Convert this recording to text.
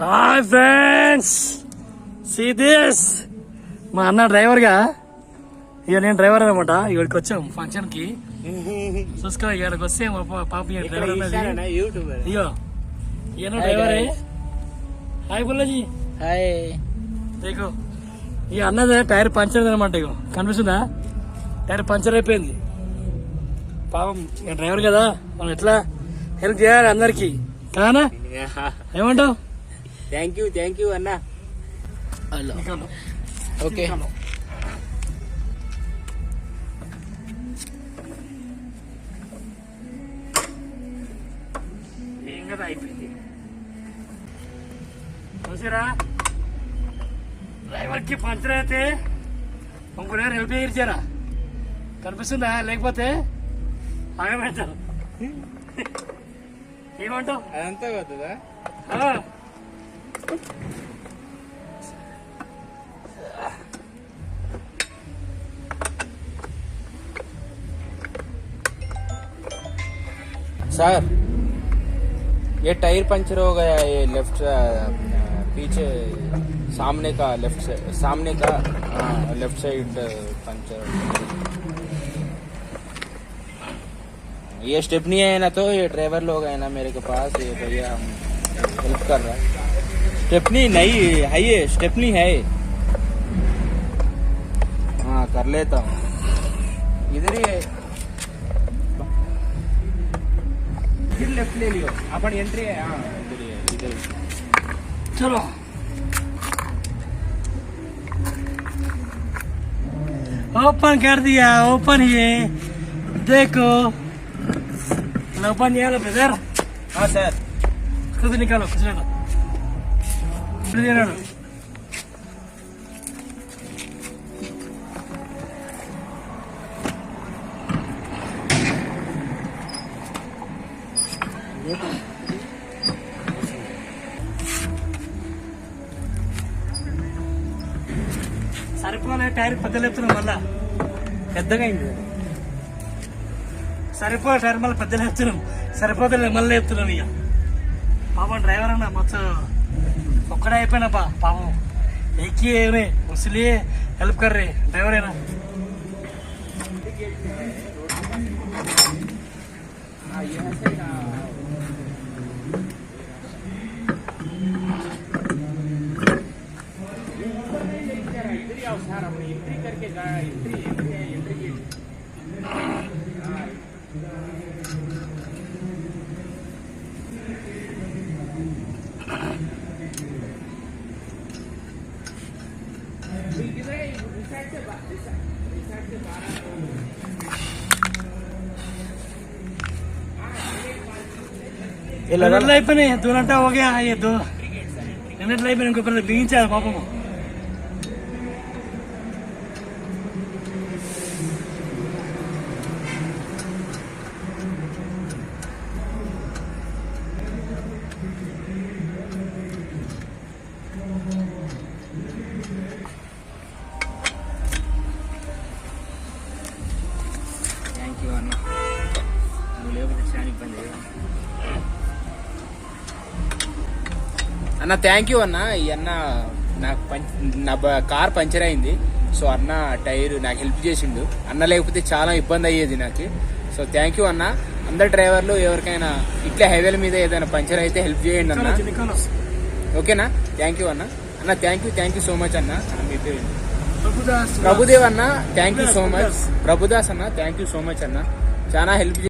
Hi friends see this మా అన్న డ్రైవర్గా ఇక నేను డ్రైవర్ అనమాట ఇక్కడికి వచ్చాం ఫంక్షన్కి చూసుకో ఇక్కడికి వస్తే మా పాప డ్రైవర్ అన్నది. ఇగో ఈయన డ్రైవరే. హాయ్ బుల్లజీ. హాయ్. నీకు ఈ అన్నది టైర్ పంచర్ అనమాట ఇగో. కనిపిస్తుందా? టైర్ పంచర్ అయిపోయింది. పాపం ఇక డ్రైవర్ కదా మనం ఎట్లా హెల్ప్ చేయాలి అందరికి? కానా ఏమంటావు? థ్యాంక్ యూ థ్యాంక్ యూ అన్న ఓకే ఏం కదా అయిపోయింది? చూసారా? డ్రైవర్కి పంచర్ అయితే ఇంకొక హెల్ప్ చేయించారా కనిపిస్తుందా? లేకపోతే ఆగబెడతారు? ఏమంటావు? అదంతా ఆ. सर ये टायर पंचर हो गया ये लेफ़्ट पीछे सामने का लेफ़्ट सामने का हाँ, लेफ़्ट साइड पंचर ये स्टेपनी है ना तो ये ड्राइवर लोग है ना मेरे के पास ये भैया हम हेल्प कर रहा है। स्टेपनी नहीं, है ये स्टेपनी है हाँ कर लेता हूँ। इधर ही है। फिर लेफ़्ट ले लियो। अपन एंट्री है हाँ इधर ही है, इधर चलो। ओपन कर दिया ओपन ये। देखो। ओपन किया ब्रदर हाँ सर। खुद निकालो खुद निकालो। సరిపోలే టైర్ పెద్ద లేపుతున్నాం మళ్ళా. పెద్దగా అయింది సరిపో టైర్ మళ్ళీ పెద్ద లేపుతున్నాం. సరిపోతే మళ్ళీ లేపుతున్నాం ఇక. పాపం డ్రైవర్ అన్న మొత్తం ఒక్కడే అయిపోయినా పా పాపం ఎక్కి ఏమే ముసలి హెల్ప్ కర్రీ డ్రైవర్ అయినా एंट्री करके एंट्री నిన్నట్లు అయిపోయినాయి దూరంటే ఓకే అయ్యే దూ నిన్నట్లు అయిపోయినాయి ఇంకొకరు బిగించారు పాపము థ్యాంక్ యూ అన్న నువ్వు లేకపోతే చాలా ఇబ్బంది అయ్యేది. అన్న థ్యాంక్ యూ అన్న. ఈ అన్న నాకు నా కార్ పంచర్ అయింది. సో అన్న టైర్ నాకు హెల్ప్ చేసిండు. అన్న లేకపోతే చాలా ఇబ్బంది అయ్యేది నాకు. సో థ్యాంక్ యూ అన్న. అందరు డ్రైవర్లు ఎవరికైనా ఇట్లా హైవేల మీద ఏదైనా పంచర్ అయితే హెల్ప్ చేయండి అన్న. ఓకేనా? థ్యాంక్ యూ అన్న. అన్న thank you thank you so much అన్న. మీ పేరు ప్రభుదేవ్ అన్న thank you so much Prabhudas. అన్న థ్యాంక్ యూ సో మచ్ అన్న. చాలా హెల్ప్